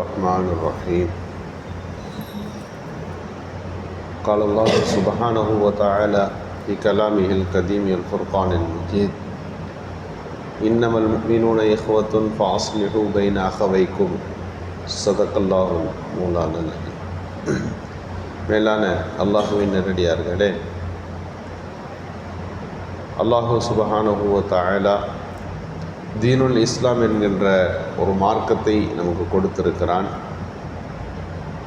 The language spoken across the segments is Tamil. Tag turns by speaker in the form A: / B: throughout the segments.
A: الرحمن الرحيم قال الله سبحانه وتعالى في كلامه القديم الفرقان المجيد إنما المؤمنون إخوة فأصلحوا بين أخويكم صدق الله مولانا العظيم மேலான அல்லாஹுவின் நேரடியார்களே அல்லாஹு சுபஹானஹு வ தஆலா தீனுல் இஸ்லாம் என்கின்ற ஒரு மார்க்கத்தை நமக்கு கொடுத்திருக்கிறான்.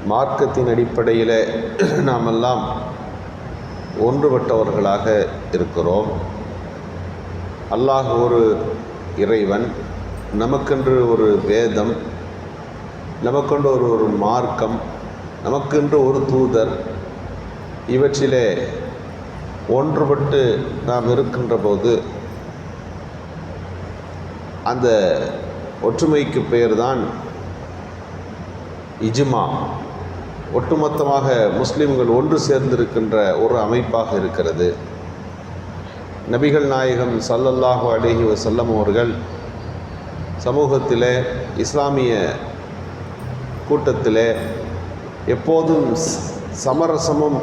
A: மார்க்கத்தின் அடிப்படையில் நாமெல்லாம் ஒன்றுபட்டவர்களாக இருக்கிறோம். அல்லாஹ் ஒரு இறைவன் நமக்கென்று ஒரு வேதம் நமக்கென்று ஒரு ஒரு மார்க்கம் நமக்கென்று ஒரு தூதர் இவற்றிலே ஒன்றுபட்டு நாம் இருக்கின்ற போது அந்த ஒற்றுமைக்கு பெயர்தான் இஜ்மா. ஒட்டுமொத்தமாக முஸ்லிம்கள் ஒன்று சேர்ந்திருக்கின்ற ஒரு அமைப்பாக இருக்கிறது. நபிகள் நாயகம் சல்லல்லாஹு அலைஹி வசல்லம் அவர்கள் சமூகத்திலே இஸ்லாமிய கூட்டத்திலே எப்போதும் சமரசமும்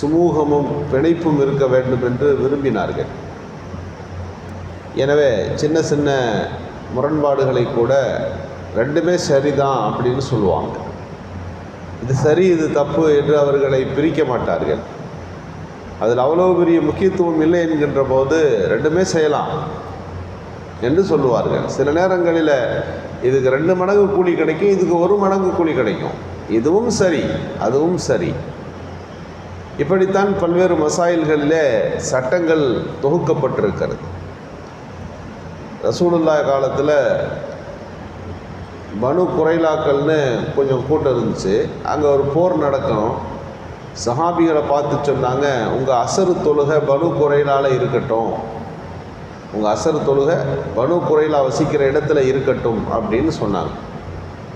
A: சுமூகமும் பிணைப்பும் இருக்க வேண்டும் என்று விரும்பினார்கள். எனவே சின்ன சின்ன முரண்பாடுகளை கூட ரெண்டுமே சரிதான் அப்படின்னு சொல்லுவாங்க. இது சரி இது தப்பு என்று அவர்களை பிரிக்க மாட்டார்கள். அதில் அவ்வளோ பெரிய முக்கியத்துவம் இல்லை என்கின்ற போது ரெண்டுமே செய்யலாம் என்று சொல்லுவார்கள். சில நேரங்களில் இதுக்கு ரெண்டு மடங்கு கூலி கிடைக்கும் இதுக்கு ஒரு மடங்கு கூலி கிடைக்கும். இதுவும் சரி அதுவும் சரி. இப்படித்தான் பல்வேறு மசாயில்களிலே சட்டங்கள் தொகுக்கப்பட்டிருக்கிறது. ரசூலுல்லா காலத்தில் பனு குறைலாக்கள்னு கொஞ்சம் கூட்டம் இருந்துச்சு. அங்கே ஒரு போர் நடக்கணும் சஹாபிகளை பார்த்து சொன்னாங்க உங்கள் அசரு தொழுகை பனு குறைலால இருக்கட்டும். உங்கள் அசரு தொழுகை பனு குறைலா வசிக்கிற இடத்துல இருக்கட்டும் அப்படின்னு சொன்னாங்க.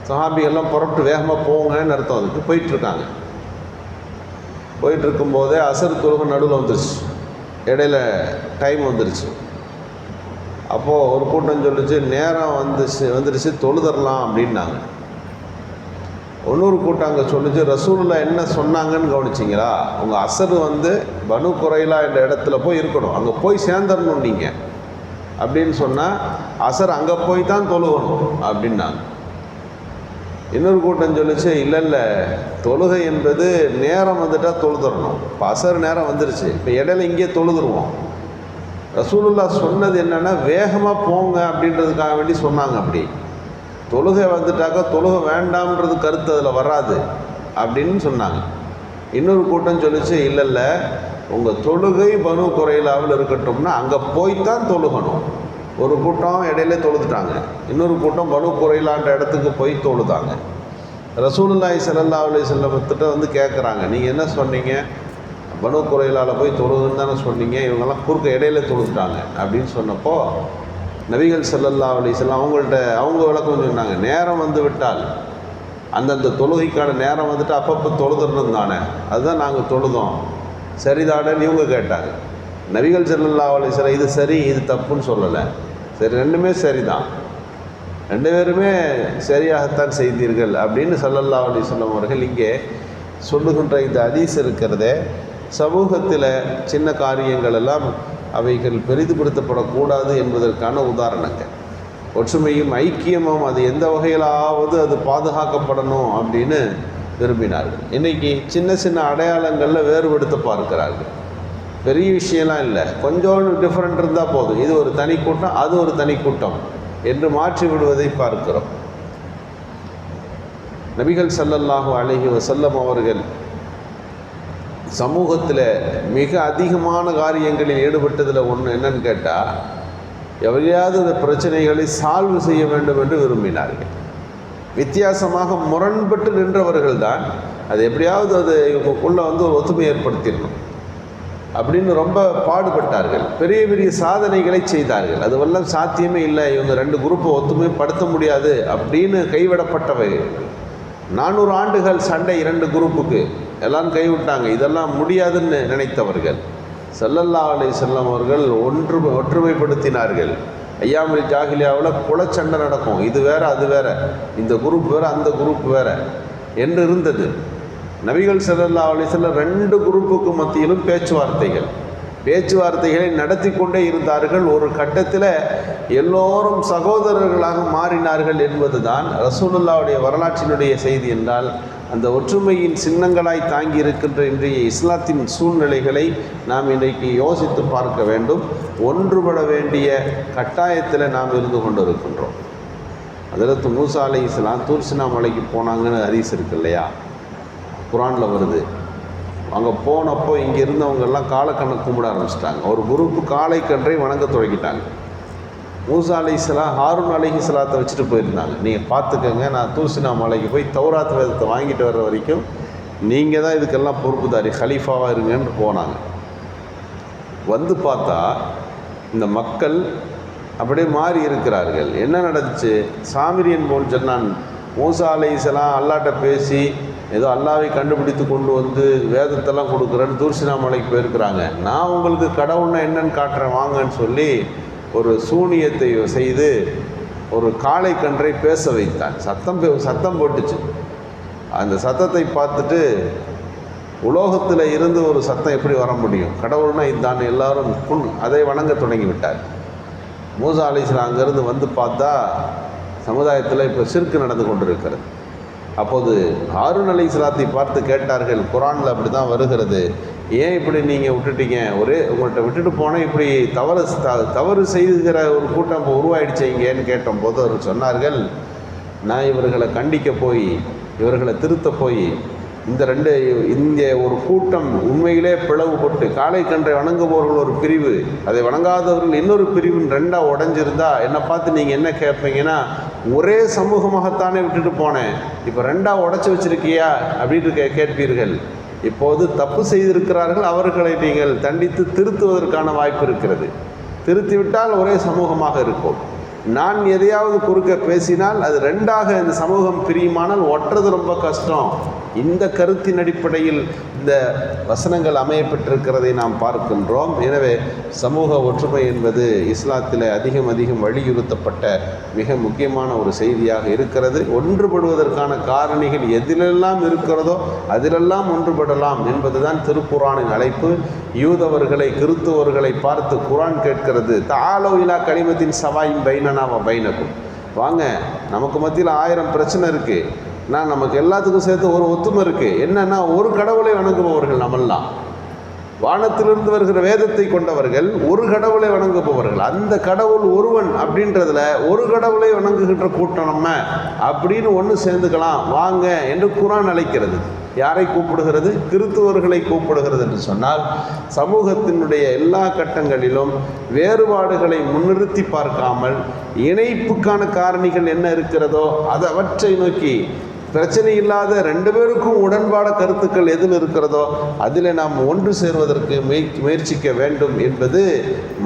A: சஹாபிகள்லாம் புறப்பட்டு வேகமாக போங்கன்னு அர்த்தம். அதுக்கு போயிட்டுருக்காங்க. போயிட்டுருக்கும்போதே அசரு அசர் தொழுகை நடுவில் வந்துருச்சு. இடையில டைம் வந்துருச்சு. அப்போது ஒரு கூட்டம் சொல்லுச்சு நேரம் வந்துச்சு வந்துடுச்சு தொழுதரலாம் அப்படின்னாங்க. இன்னொரு கூட்டம் அங்கே சொல்லுச்சு ரசூலில் என்ன சொன்னாங்கன்னு கவனிச்சிங்களா? உங்கள் அசர் வந்து பனு குறையிலா என்ற இடத்துல போய் இருக்கணும். அங்கே போய் சேர்ந்துடணும் நீங்கள் அப்படின்னு சொன்னால் அசர் அங்கே போய் தான் தொழுகணும் அப்படின்னாங்க. இன்னொரு கூட்டம் சொல்லுச்சு இல்லை இல்லை தொழுகை என்பது நேரம் வந்துட்டால் தொழுதுறணும் இப்போ அசர் நேரம் வந்துருச்சு. இப்போ இடையில இங்கே தொழுதுருவோம். ரசூலுல்லா சொன்னது என்னென்னா வேகமாக போங்க அப்படின்றதுக்காக வேண்டி சொன்னாங்க அப்படி. தொழுகை வந்துட்டாக்கா தொழுகை வேண்டாம்ன்றது கருத்து அதில் வராது அப்படின்னு சொன்னாங்க. இன்னொரு கூட்டம் சொல்லிச்சு இல்லை இல்லை உங்கள் தொழுகை பனு குறையிலாவில் இருக்கட்டும்னா அங்கே போய் தான் தொழுகணும். ஒரு கூட்டம் இடையில தொழுதுட்டாங்க. இன்னொரு கூட்டம் பனு குறையிலான்ற இடத்துக்கு போய் தொழுதாங்க. ரசூலுல்லாய் ஸல்லல்லாஹு அலைஹி செல்லத்திட்ட வந்து கேட்குறாங்க நீங்கள் என்ன சொன்னீங்க? பனு குறையிலால் போய் தொழுதுன்னு தானே சொன்னீங்க? இவங்கெல்லாம் குறுக்க இடையில தொழுதுட்டாங்க அப்படின்னு சொன்னப்போ நபிகள் செல்லல்லா அலிசல்லாம் அவங்கள்ட்ட அவங்க விளக்கம் சொன்னாங்க நேரம் வந்து விட்டால் அந்தந்த தொழுகைக்கான நேரம் வந்துட்டு அப்பப்போ தொழுதுறணும் தானே. அதுதான் நாங்கள் தொழுதோம். சரிதானேன்னு இவங்க கேட்டாங்க. நபிகள் செல்லல்லா அலைஹி இது சரி இது தப்புன்னு சொல்லலை. சரி ரெண்டுமே சரிதான். ரெண்டு பேருமே சரியாகத்தான் செய்தீர்கள். அப்படின்னு ஸல்லல்லாஹு அலைஹி அவர்கள் இங்கே சொல்லுகின்ற இந்த அதீஸ் இருக்கிறதே சமூகத்தில் சின்ன காரியங்கள் எல்லாம் அவைகள் பெரிதுபடுத்தப்படக்கூடாது என்பதற்கான உதாரணங்கள். ஒற்றுமையும் ஐக்கியமும் அது எந்த வகையிலாவது அது பாதுகாக்கப்படணும் அப்படின்னு விரும்பினார்கள். இன்றைக்கி சின்ன சின்ன அடையாளங்களில் வேறுபடுத்த பார்க்கிறார்கள். பெரிய விஷயம்லாம் இல்லை. கொஞ்சோண்டு டிஃப்ரெண்ட் இருந்தால் போதும். இது ஒரு தனி கூட்டம் அது ஒரு தனி கூட்டம் என்று மாற்றி விடுவதை பார்க்கிறோம். நபிகள் சல்லல்லாஹு அழகி வசல்லம் அவர்கள் சமூகத்தில் மிக அதிகமான காரியங்களில் ஈடுபட்டதில் ஒன்று என்னன்னு கேட்டால் எவையாவது இந்த பிரச்சனைகளை சால்வ் செய்ய வேண்டும் என்று விரும்பினார்கள். வித்தியாசமாக முரண்பட்டு நின்றவர்கள் தான் அது எப்படியாவது அது இவங்களுக்குள்ளே வந்து ஒரு ஒத்துமை ஏற்படுத்திடணும் அப்படின்னு ரொம்ப பாடுபட்டார்கள். பெரிய பெரிய சாதனைகளை செய்தார்கள். அதுவெல்லாம் சாத்தியமே இல்லை. இவங்க ரெண்டு குரூப்பை ஒத்துமைப்படுத்த முடியாது அப்படின்னு கைவிடப்பட்டவை நானூறு ஆண்டுகள் சண்டை இரண்டு குரூப்புக்கு எல்லாம் கைவிட்டாங்க. இதெல்லாம் முடியாதுன்னு நினைத்தவர்கள். செல்லல்லா அலை செல்லம் அவர்கள் ஒன்று ஒற்றுமைப்படுத்தினார்கள். ஐயாமல் ஜாகிலியாவில் குலச்சண்டை நடக்கும். இது வேற அது வேற. இந்த குரூப் வேற அந்த குரூப் வேற என்று இருந்தது. நபிகள் செல்லல்லா அலைஹி செல்ல ரெண்டு குரூப்புக்கு மத்தியிலும் பேச்சுவார்த்தைகள். பேச்சுவார்த்தைகளை நடத்தி கொண்டே இருந்தார்கள். ஒரு கட்டத்தில் எல்லோரும் சகோதரர்களாக மாறினார்கள் என்பதுதான் ரசூலுல்லாவுடைய வரலாற்றினுடைய செய்தி என்றால் அந்த ஒற்றுமையின் சின்னங்களாய் தாங்கி இருக்கின்ற இன்றைய இஸ்லாத்தின் சூழ்நிலைகளை நாம் இன்றைக்கு யோசித்து பார்க்க வேண்டும். ஒன்றுபட வேண்டிய கட்டாயத்தில் நாம் இருந்து கொண்டிருக்கின்றோம். அதில் மூசா அலை இஸ்லாம் தூர்சினா மலைக்கு போனாங்கன்னு ஹரிஸ் இருக்கு இல்லையா? குரானில் வருது. அங்கே போனப்போ இங்கே இருந்தவங்கெல்லாம் காலக்கண்ணை கும்பிட ஆரம்பிச்சிட்டாங்க. ஒரு குரூப்பு காலைக்கன்றை வணங்க தொடங்கிட்டாங்க மூசா அலி இஸ்லாம் ஹாரூன் அலி இஸ்லாத்தை வச்சுட்டு போயிருந்தாங்க. நீங்கள் பார்த்துக்கோங்க நான் தூசினா மலைக்கு போய் தௌராத் வேதத்தை வாங்கிட்டு வர்ற வரைக்கும் நீங்கள் தான் இதுக்கெல்லாம் பொறுப்புதாரி ஹலீஃபாவாக இருங்கன்னு போனாங்க. வந்து பார்த்தா இந்த மக்கள் அப்படியே மாறி இருக்கிறார்கள். என்ன நடந்துச்சு? சாமிரியன் போன் சொன்னான் மூசா அலை இஸ்லாம் அல்லாட்ட பேசி ஏதோ அல்லாவை கண்டுபிடித்து கொண்டு வந்து வேதத்தெல்லாம் கொடுக்குறேன்னு தூர்சினா மலைக்கு போயிருக்கிறாங்க. நான் உங்களுக்கு கடவுள்னா என்னன்னு காட்டுறேன் வாங்கன்னு சொல்லி ஒரு சூனியத்தை செய்து ஒரு காளை கன்றை பேச வைத்தான். சத்தம் சத்தம் போட்டுச்சு. அந்த சத்தத்தை பார்த்துட்டு உலோகத்தில் இருந்து ஒரு சத்தம் எப்படி வர முடியும்? கடவுள்னா இதுதான் எல்லாரும் புண் அதை வணங்க தொடங்கி விட்டார் மூசா அலிஸ்லாம் அங்கேருந்து வந்து பார்த்தா சமுதாயத்தில் இப்போ சிறுக்கு நடந்து கொண்டிருக்கிறது. அப்போது ஹாரூன் அலை இஸ்லாத்தை பார்த்து கேட்டார்கள் குரானில் அப்படி தான் வருகிறது. ஏன் இப்படி நீங்கள் விட்டுட்டீங்க? ஒரே உங்கள்கிட்ட விட்டுட்டு போனால் இப்படி தவறு த- தவறு செய்கிற ஒரு கூட்டம் இப்போ உருவாயிடுச்சு இங்கேன்னு கேட்டபோது அவர் சொன்னார்கள் நான் இவர்களை கண்டிக்க போய் இவர்களை திருத்த போய் இந்த ரெண்டு இங்கே ஒரு கூட்டம் உண்மையிலே பிளவுபட்டு காலை கன்றை வணங்குபவர்கள் ஒரு பிரிவு அதை வணங்காதவர்கள் இன்னொரு பிரிவின் ரெண்டாக உடஞ்சிருந்தா என்னை பார்த்து நீங்கள் என்ன கேட்பீங்கன்னா ஒரே சமூகமாகத்தானே விட்டுட்டு போனேன். இப்போ ரெண்டாக உடச்சி வச்சிருக்கியா? அப்படின்னு கே கேட்பீர்கள். இப்போது தப்பு செய்திருக்கிறார்கள் அவர்களை நீங்கள் தண்டித்து திருத்துவதற்கான வாய்ப்பு இருக்கிறது. திருத்திவிட்டால் ஒரே சமூகமாக இருக்கும் நான் எதையாவது குறுக்க பேசினால் அது ரெண்டாக இந்த சமூகம் பிரியுமானால் ஒட்டுறது ரொம்ப கஷ்டம். இந்த கருத்தின் அடிப்படையில் இந்த வசனங்கள் அமையப்பட்டிருக்கிறதை நாம் பார்க்கின்றோம். எனவே சமூக ஒற்றுமை என்பது இஸ்லாத்தில் அதிகம் அதிகம் வலியுறுத்தப்பட்ட மிக முக்கியமான ஒரு செய்தியாக இருக்கிறது. ஒன்றுபடுவதற்கான காரணிகள் எதிலெல்லாம் இருக்கிறதோ அதிலெல்லாம் ஒன்றுபடலாம் என்பதுதான் திருக்குரானின் அழைப்பு. யூதவர்களை கிறித்துவர்களை பார்த்து குரான் கேட்கிறது. தாலோ இலா கனிமத்தின் சவாயின் பைனனாவ பைனக்கும் வாங்க நமக்கு மத்தியில் ஆயிரம் பிரச்சனை இருக்குது நான் நமக்கு எல்லாத்துக்கும் சேர்த்து ஒரு ஒத்துமை இருக்குது என்னன்னா ஒரு கடவுளை வணங்குபவர்கள் நம்மெல்லாம். வானத்திலிருந்து வருகிற வேதத்தை கொண்டவர்கள் ஒரு கடவுளை வணங்குபவர்கள். அந்த கடவுள் ஒருவன் அப்படின்றதுல ஒரு கடவுளை வணங்குகின்ற கூட்டம் நம்ம. அப்படின்னு ஒன்று சேர்ந்துக்கலாம். வாங்க என்று குரான் அழைக்கிறது. யாரை கூப்பிடுகிறது? கிறித்துவர்களை கூப்பிடுகிறது என்று சொன்னால் சமூகத்தினுடைய எல்லா கட்டங்களிலும் வேறுபாடுகளை முன்னிறுத்தி பார்க்காமல் இணைப்புக்கான காரணிகள் என்ன இருக்கிறதோ அதை அவற்றை நோக்கி பிரச்சனை இல்லாத ரெண்டு பேருக்கும் உடன்பாட கருத்துக்கள் எதில் இருக்கிறதோ அதில் நாம் ஒன்று சேர்வதற்கு முய முயற்சிக்க வேண்டும் என்பது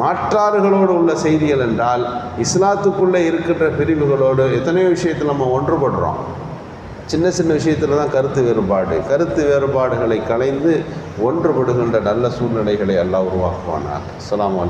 A: மாற்றாறுகளோடு உள்ள செய்திகள் என்றால் இஸ்லாத்துக்குள்ளே இருக்கின்ற பிரிவுகளோடு எத்தனையோ விஷயத்தில் நம்ம ஒன்றுபடுறோம். சின்ன சின்ன விஷயத்தில் தான் கருத்து வேறுபாடு. கருத்து வேறுபாடுகளை களைந்து ஒன்றுபடுகின்ற நல்ல சூழ்நிலைகளை எல்லாம் உருவாக்குவானார் அஸ்லாம் அலைக்கும்